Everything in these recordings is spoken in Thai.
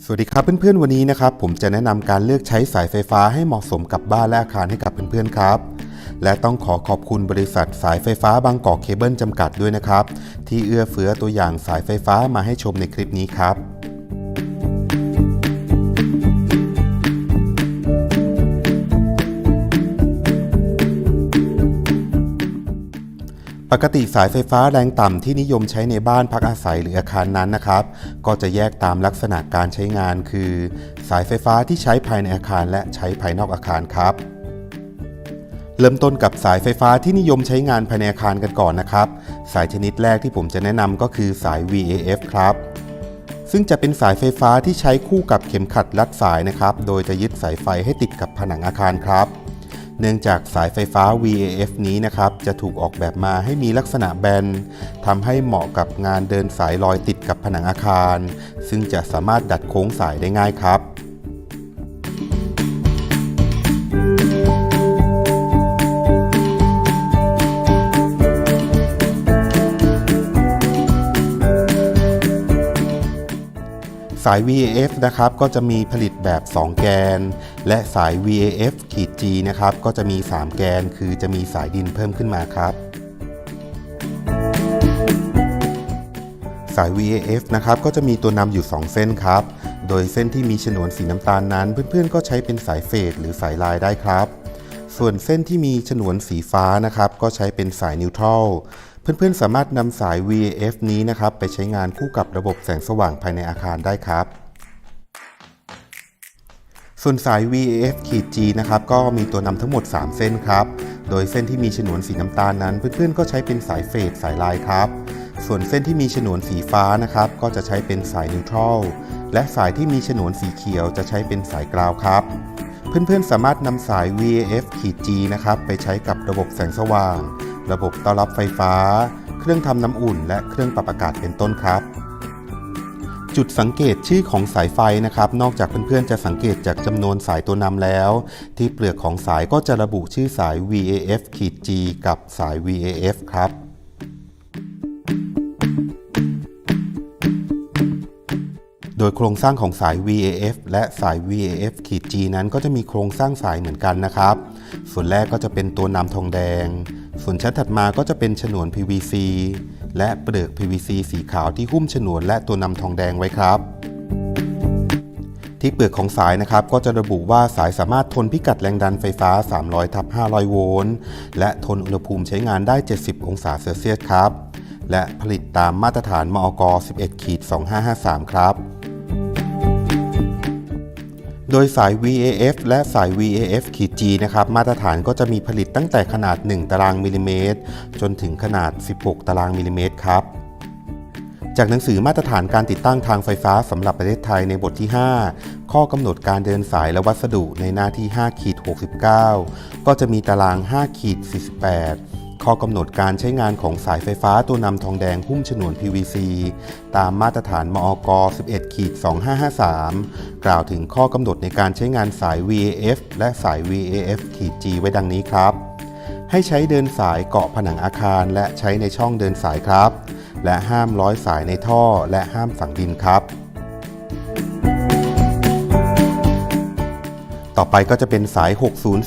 สวัสดีครับเพื่อนๆวันนี้นะครับผมจะแนะนำการเลือกใช้สายไฟฟ้าให้เหมาะสมกับบ้านและอาคารให้กับเพื่อนๆครับ และต้องขอขอบคุณบริษัทสายไฟฟ้าบางกอกเคเบิลจำกัดด้วยนะครับ ที่เอื้อเฟื้อตัวอย่างสายไฟฟ้ามาให้ชมในคลิปนี้ครับ ปกติสายไฟฟ้าแรงต่ำที่นิยมใช้ในบ้านพักอาศัยหรืออาคารนั้นนะครับ ก็จะแยกตามลักษณะการใช้งานคือ สายไฟฟ้าที่ใช้ภายในอาคารและใช้ภายนอกอาคารครับ เริ่มต้นกับสายไฟฟ้าที่นิยมใช้งานภายในอาคารกันก่อนนะครับ สายชนิดแรกที่ผมจะแนะนำก็คือสาย VAF ครับ ซึ่งจะเป็นสายไฟฟ้าที่ใช้คู่กับเข็มขัดรัดสายนะครับ โดยจะยึดสายไฟให้ติดกับผนังอาคารครับ เนื่องจากสายไฟฟ้า VAF นี้นะครับ จะถูกออกแบบมาให้มีลักษณะแบนทำให้เหมาะกับงานเดินสายลอยติดกับผนังอาคาร ซึ่งจะสามารถดัดโค้งสายได้ง่ายครับ สาย VAF นะครับก็จะมีผลิตแบบ 2 แกน และสาย VAF ขีด G นะครับก็จะมี 3 แกน คือจะมีสายดินเพิ่มขึ้นมาครับ สาย VAF นะครับก็จะมีตัวนำอยู่ 2 เส้นครับ โดยเส้นที่มีฉนวนสีน้ำตาลนั้น เพื่อนๆ ก็ใช้เป็นสายเฟดหรือสายลายได้ครับ ส่วนเส้นที่มีฉนวนสีฟ้านะครับก็ใช้เป็นสายนิวทรัล เพื่อนๆ สามารถนำสาย VAF นี้นะครับไปใช้งานคู่กับระบบแสงสว่างภายในอาคารได้ครับ ส่วนสาย VAF ขีด G นะครับก็มีตัวนำทั้งหมด 3 เส้นครับ โดยเส้นที่มีฉนวนสีน้ำตาลนั้น เพื่อนๆ ก็ใช้เป็นสายเฟดสายลายครับ ส่วนเส้นที่มีฉนวนสีฟ้านะครับก็จะใช้เป็นสายนิวทรัล และสายที่มีฉนวนสีเขียวจะใช้เป็นสายกราวครับเพื่อนๆ สามารถนำสาย VAF ขีด G นะครับไปใช้กับระบบแสงสว่าง ระบบต้อนรับไฟฟ้า เครื่องทำน้ำอุ่น และเครื่องปรับอากาศเป็นต้นครับ จุดสังเกตชื่อของสายไฟนะครับ นอกจากเพื่อนๆจะสังเกตจากจำนวนสายตัวนำแล้ว ที่เปลือกของสายก็จะระบุชื่อสาย VAF ขีด G กับสาย VAF ครับโดยโครงสร้างของสาย VAF และสาย VAF ขีด G นั้นก็จะมีโครงสร้างสายเหมือนกันนะครับ ส่วนแรกก็จะเป็นตัวนำทองแดง ส่วนชั้นถัดมาก็จะเป็นฉนวน PVC และเปลือก PVC สีขาวที่หุ้มฉนวนและตัวนำทองแดงไว้ครับ ที่เปลือกของสายนะครับก็จะระบุว่าสายสามารถทนพิกัดแรงดันไฟฟ้า 300ทับ500 โวลต์และทนอุณหภูมิใช้งานได้ 70 องศาเซลเซียสครับ และผลิตตามมาตรฐานมอก11ขีด2553 ครับ โดยสาย VAF และสาย VAF ขีด G นะครับ มาตรฐานก็จะมีผลิตตั้งแต่ขนาด 1 ตารางมิลลิเมตร จนถึงขนาด 16 ตารางมิลลิเมตรครับ จากหนังสือมาตรฐานการติดตั้งทางไฟฟ้าสำหรับประเทศไทยในบทที่ 5 ข้อกำหนดการเดินสายและวัสดุในหน้าที่5ขีด69 ก็จะมีตาราง5ขีด48 ข้อกำหนดการใช้งานของสายไฟฟ้าตัวนำทองแดงหุ้มฉนวน PVC ตามมาตรฐานมอก11ขีด2553 กล่าวถึงข้อกำหนดในการใช้งานสาย VAF และสาย VAF ขีด G ไว้ดังนี้ครับ ให้ใช้เดินสายเกาะผนังอาคารและใช้ในช่องเดินสายครับ และห้ามร้อยสายในท่อและห้ามฝังดินครับ ต่อไปก็จะเป็นสาย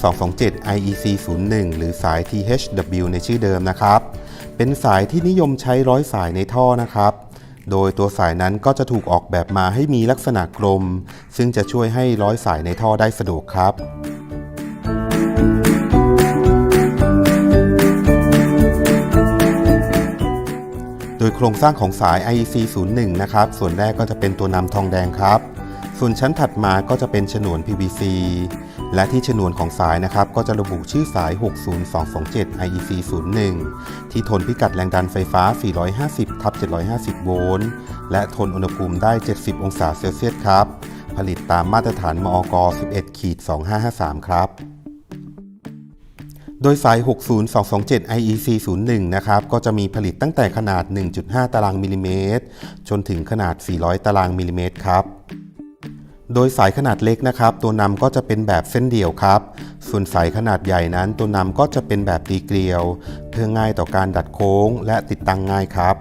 60227 IEC 01หรือสาย THW ในชื่อเดิมนะครับ เป็นสายที่นิยมใช้ร้อยสายในท่อนะครับ โดยตัวสายนั้นก็จะถูกออกแบบมาให้มีลักษณะกลม ซึ่งจะช่วยให้ร้อยสายในท่อได้สะดวกครับโดยโครงสร้างของสาย IEC 01 นะครับ ส่วนแรกก็จะเป็นตัวนำทองแดงครับ ส่วนชั้นถัดมาก็จะเป็นฉนวน PVC และที่ฉนวนของสายนะครับก็จะระบุชื่อสาย 60227 IEC 01 ที่ทนพิกัดแรงดันไฟฟ้า 450ทับ750 โวลต์ และทนอุณหภูมิได้ 70 องศาเซลเซียสครับ ผลิตตามมาตรฐานมอก11ขีด2553 ครับโดยสาย 60227 IEC 01 นะครับ ก็จะมีผลิตตั้งแต่ขนาด 1.5 ตารางมิลลิเมตร จนถึงขนาด 400 ตารางมิลลิเมตรครับ โดยสายขนาดเล็กนะครับ ตัวนำก็จะเป็นแบบเส้นเดี่ยวครับ ส่วนสายขนาดใหญ่นั้น ตัวนำก็จะเป็นแบบตีเกลียว เพื่อง่ายต่อการดัดโค้ง และติดตั้งง่ายครับ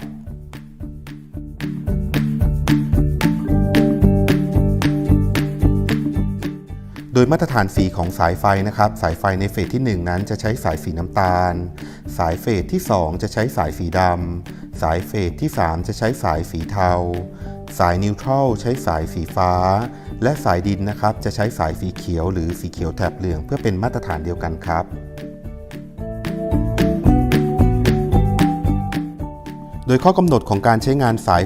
โดยมาตรฐานสีของสายไฟนะครับ สายไฟในเฟสที่ 1 นั้นจะใช้สายสีน้ำตาล สายเฟสที่ 2 จะใช้สายสีดำ สายเฟสที่ 3 จะใช้สายสีเทา สายนิวทรัลใช้สายสีฟ้า และสายดินนะครับจะใช้สายสีเขียวหรือสีเขียวแถบเหลืองเพื่อเป็นมาตรฐานเดียวกันครับโดยข้อกำหนดของการใช้งานสาย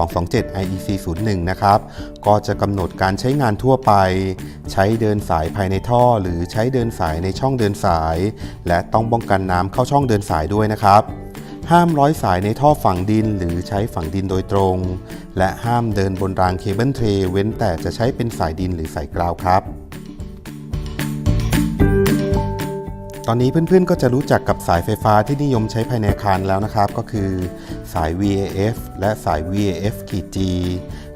60227 IEC 01 นะครับ ก็จะกำหนดการใช้งานทั่วไป ใช้เดินสายภายในท่อ หรือใช้เดินสายในช่องเดินสาย และต้องป้องกันน้ำเข้าช่องเดินสายด้วยนะครับ ห้ามร้อยสายในท่อฝังดินหรือใช้ฝังดินโดยตรง และห้ามเดินบนรางเคเบิลเทรย์เว้นแต่จะใช้เป็นสายดินหรือสายกราวครับ ตอนนี้เพื่อนๆก็จะรู้จักกับสายไฟฟ้าที่นิยมใช้ภายในอาคารแล้วนะครับ ก็คือ สาย VAF และสาย VAF G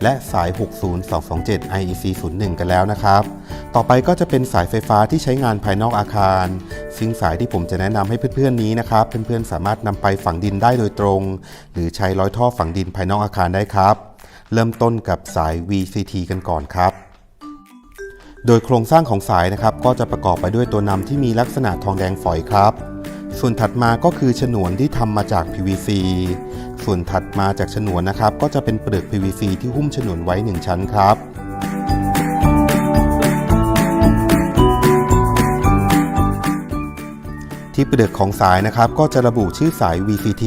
และสาย 60227 IEC 01 กันแล้วนะครับ ต่อไปก็จะเป็นสายไฟฟ้าที่ใช้งานภายนอกอาคาร ซึ่งสายที่ผมจะแนะนำให้เพื่อนๆนี้นะครับ เพื่อนๆสามารถนำไปฝังดินได้โดยตรง หรือใช้ร้อยท่อฝังดินภายนอกอาคารได้ครับ เริ่มต้นกับสาย VCT กันก่อนครับโดยโครงสร้างของสายนะครับก็จะประกอบไปด้วยตัวนำที่มีลักษณะทองแดงฝอยครับ ส่วนถัดมาก็คือฉนวนที่ทำมาจาก PVC ส่วนถัดมาจากฉนวนนะครับ ก็จะเป็นเปลือก PVC ที่หุ้มฉนวนไว้ 1 ชั้นครับที่เปลือกของสายนะครับ ก็จะระบุชื่อสาย VCT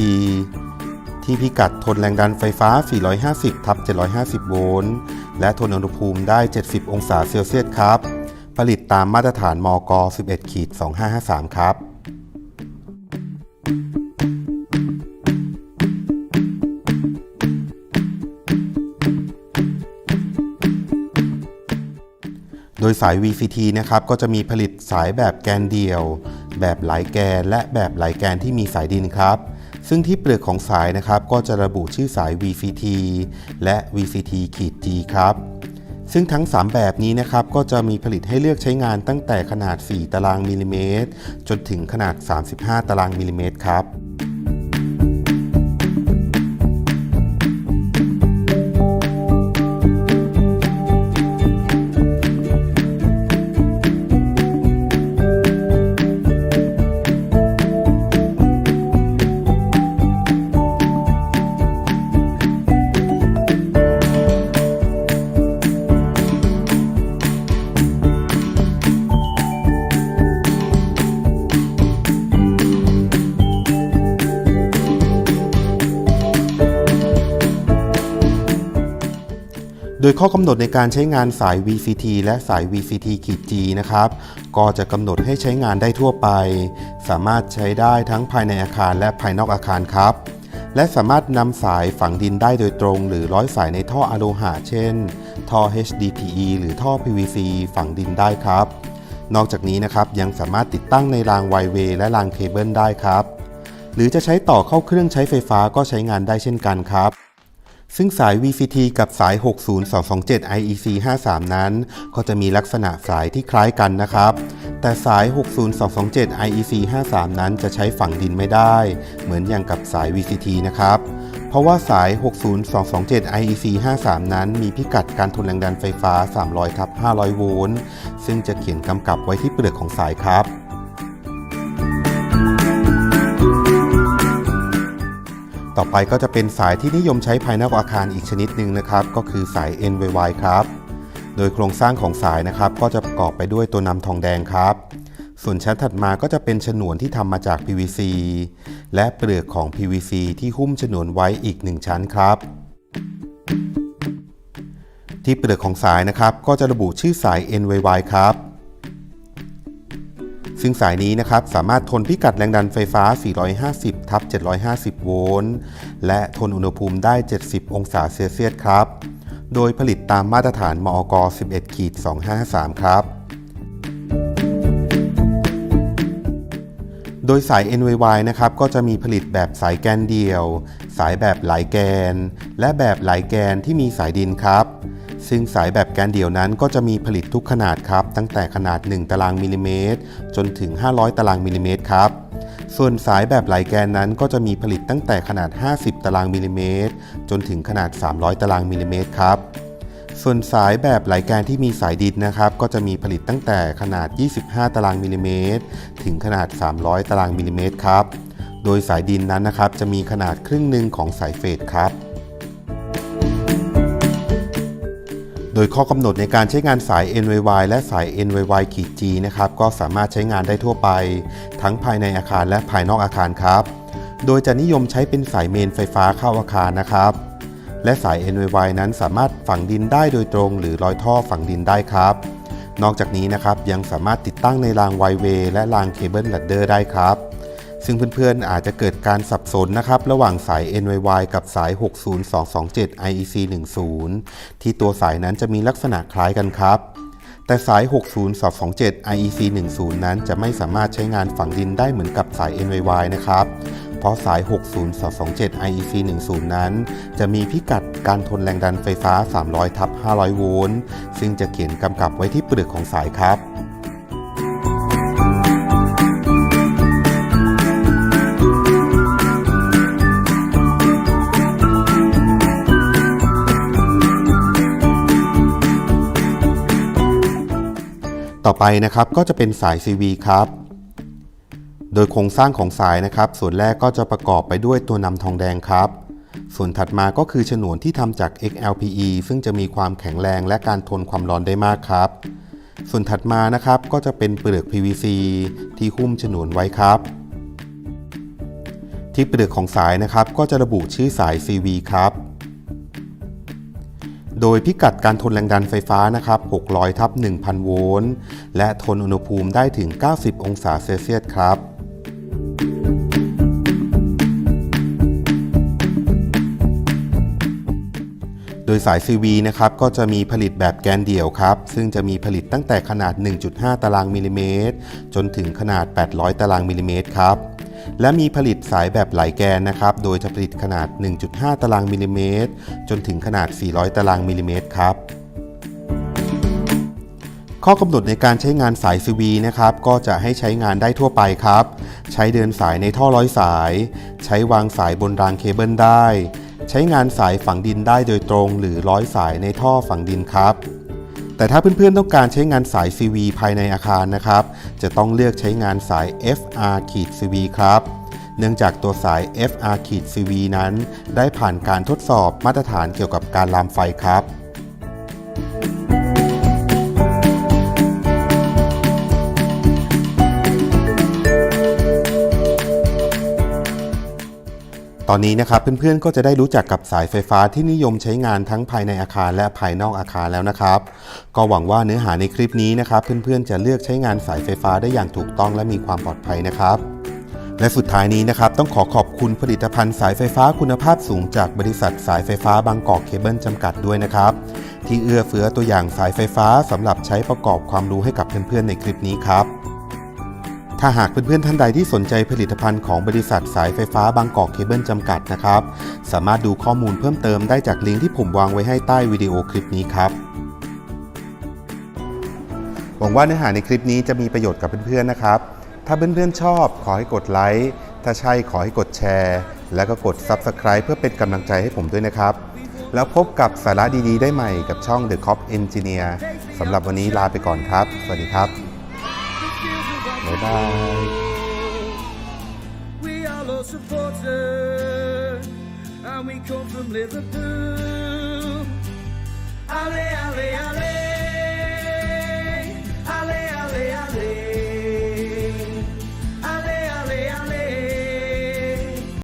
ที่พิกัดทนแรงดันไฟฟ้า 450ทับ750 โวลต์ และทนอุณหภูมิได้ 70 องศาเซลเซียสครับ ผลิตตามมาตรฐานมก 11ขีด2553 ครับ โดยสาย VCT นะครับก็จะมีผลิตสายแบบแกนเดียว แบบหลายแกน และแบบหลายแกนที่มีสายดินครับ ซึ่งที่เปลือกของสายนะครับก็จะระบุชื่อสาย VCT และ VCT ขีด G ครับ ซึ่งทั้ง 3 แบบนี้นะครับก็จะมีผลิตให้เลือกใช้งานตั้งแต่ขนาด 4 ตารางมิลลิเมตรจนถึงขนาด 35 ตารางมิลลิเมตรครับ โดยข้อกำหนดในการใช้งานสาย VCT และสาย VCT ขีด G นะครับ ก็จะกำหนดให้ใช้งานได้ทั่วไป สามารถใช้ได้ทั้งภายในอาคารและภายนอกอาคารครับ และสามารถนำสายฝังดินได้โดยตรง หรือร้อยสายในท่ออะโลหะเช่น ท่อ HDPE หรือท่อ PVC ฝังดินได้ครับ นอกจากนี้นะครับยังสามารถติดตั้งในรางไวเวย์และรางเคเบิลได้ครับ หรือจะใช้ต่อเข้าเครื่องใช้ไฟฟ้าก็ใช้งานได้เช่นกันครับ ซึ่งสาย VCT กับสาย 60227 IEC 53 นั้น ก็จะมีลักษณะสายที่คล้ายกันนะครับ แต่สาย 60227 IEC 53 นั้นจะใช้ฝังดินไม่ได้ เหมือนอย่างกับสาย VCT นะครับ เพราะว่าสาย 60227 IEC 53 นั้น มีพิกัดการทนแรงดันไฟฟ้า 300ทับ500 โวลต์ ซึ่งจะเขียนกำกับไว้ที่เปลือกของสายครับ ต่อไปก็จะเป็นสายที่นิยมใช้ภายนอกอาคารอีกชนิดหนึ่งนะครับ ก็คือสาย NYY ครับ โดยโครงสร้างของสายนะครับ ก็จะประกอบไปด้วยตัวนำทองแดงครับ ส่วนชั้นถัดมาก็จะเป็นฉนวนที่ทำมาจาก PVC และเปลือกของ PVC ที่หุ้มฉนวนไว้อีก1ชั้นครับ ที่เปลือกของสายนะครับ ก็จะระบุชื่อสาย NYY ครับซึ่งสายนี้นะครับสามารถทนพิกัดแรงดันไฟฟ้า 450 ทับ 750 โวลต์ และทนอุณหภูมิได้ 70 องศาเซลเซียสครับ โดยผลิตตามมาตรฐานมอก11ขีด253 ครับ โดยสาย NYY นะครับ ก็จะมีผลิตแบบสายแกนเดียว สายแบบหลายแกน และแบบหลายแกนที่มีสายดินครับซึ่งสายแบบแกนเดี่ยวนั้นก็จะมีผลิตทุกขนาดครับ ตั้งแต่ขนาด 1 ตารางมิลลิเมตร จนถึง 500 ตารางมิลลิเมตรครับ ส่วนสายแบบหลายแกนนั้นก็จะมีผลิตตั้งแต่ขนาด 50 ตารางมิลลิเมตร จนถึงขนาด 300 ตารางมิลลิเมตรครับส่วนสายแบบไหลแกนที่มีสายดินนะครับ ก็จะมีผลิตตั้งแต่ขนาด 25 ตารางมิลลิเมตร ถึงขนาด 300 ตารางมิลลิเมตรครับ โดยสายดินนั้นนะครับจะมีขนาดครึ่งหนึ่งของสายเฟดครับ ดยข้อกำหนดในการใช้งานสาย NYY และสาย NYY-G นะครับก็สามารถใช้งานได้ทั่วไป ทั้งภายในอาคารและภายนอกอาคารครับ โดยจะนิยมใช้เป็นสายเมนไฟฟ้าเข้าอาคารนะครับ และสาย NYY นั้นสามารถฝังดินได้โดยตรง หรือลอยท่อฝังดินได้ครับ นอกจากนี้นะครับยังสามารถติดตั้งในรางไวเวย์และรางเคเบิลลัดเดอร์ได้ครับ ซึ่งเพื่อนๆอาจจะเกิดการสับสนนะครับ ระหว่างสาย NYY กับสาย 60227 IEC 10ที่ตัวสายนั้นจะมีลักษณะคล้ายกันครับ แต่สาย 60227 IEC 10นั้นจะไม่สามารถใช้งานฝังดินได้เหมือนกับสาย NYY นะครับเพราะสาย 60227 IEC 10นั้น จะมีพิกัดการทนแรงดันไฟฟ้า 300 ทับ 500 โวลต์ ซึ่งจะเขียนกำกับไว้ที่เปลือกของสายครับ ต่อไปนะครับก็จะเป็นสาย CV ครับ โดยโครงสร้างของสายนะครับ ส่วนแรกก็จะประกอบไปด้วยตัวนำทองแดงครับ ส่วนถัดมาก็คือฉนวนที่ทำจาก XLPE ซึ่งจะมีความแข็งแรงและการทนความร้อนได้มากครับ ส่วนถัดมานะครับก็จะเป็นเปลือก PVC ที่หุ้มฉนวนไว้ครับ ที่เปลือกของสายนะครับก็จะระบุชื่อสาย CV ครับ โดยพิกัดการทนแรงดันไฟฟ้านะครับ 600ทับ1,000 โวลต์ และทนอุณหภูมิได้ถึง 90 องศาเซลเซียสครับ โดยสาย CV นะครับก็จะมีผลิตแบบแกนเดี่ยวครับ ซึ่งจะมีผลิตตั้งแต่ขนาด 1.5 ตารางมิลลิเมตร จนถึงขนาด 800 ตารางมิลลิเมตรครับและมีผลิตสายแบบหลายแกนนะครับ โดยจะผลิตขนาด 1.5 ตารางมิลลิเมตร จนถึงขนาด 400 ตารางมิลลิเมตรครับ ข้อกำหนดในการใช้งานสาย CV นะครับ ก็จะให้ใช้งานได้ทั่วไปครับ ใช้เดินสายในท่อร้อยสาย ใช้วางสายบนรางเคเบิลได้ ใช้งานสายฝังดินได้โดยตรงหรือร้อยสายในท่อฝังดินครับ แต่ถ้าเพื่อนๆต้องการใช้งานสาย CV ภายในอาคารนะครับ จะต้องเลือกใช้งานสาย FR-CV ครับเนื่องจากตัวสาย FR-CV นั้น ได้ผ่านการทดสอบมาตรฐานเกี่ยวกับการลามไฟครับ ตอนนี้นะครับเพื่อนๆก็จะได้รู้จักกับสายไฟฟ้าที่นิยมใช้งานทั้งภายในอาคารและภายนอกอาคารแล้วนะครับ ก็หวังว่าเนื้อหาในคลิปนี้นะครับเพื่อนๆจะเลือกใช้งานสายไฟฟ้าได้อย่างถูกต้องและมีความปลอดภัยนะครับและสุดท้ายนี้นะครับต้องขอขอบคุณผลิตภัณฑ์สายไฟฟ้าคุณภาพสูงจากบริษัทสายไฟฟ้าบางกอกเคเบิลจำกัดด้วยนะครับ ที่เอื้อเฟื้อตัวอย่างสายไฟฟ้าสำหรับใช้ประกอบความรู้ให้กับเพื่อนๆในคลิปนี้ครับ ถ้าหากเพื่อนๆท่านใดที่สนใจผลิตภัณฑ์ของบริษัทสายไฟฟ้าบางกอกเคเบิลจำกัดนะครับ สามารถดูข้อมูลเพิ่มเติมได้จากลิงก์ที่ผมวางไว้ให้ใต้วิดีโอคลิปนี้ครับหวังว่าเนื้อหาในคลิปนี้จะมีประโยชน์กับเพื่อนๆนะครับ ถ้าเพื่อนๆชอบขอให้กดไลค์ ถ้าใช่ขอให้กดแชร์ แล้วก็กด Subscribe เพื่อเป็นกำลังใจให้ผมด้วยนะครับ แล้วพบกับสาระดีๆ ได้ใหม่กับช่อง The Cop Engineer สำหรับวันนี้ลาไปก่อนครับ สวัสดีครับ Bye. We are all supporters, and we come from Liverpool. Ale, ale, ale.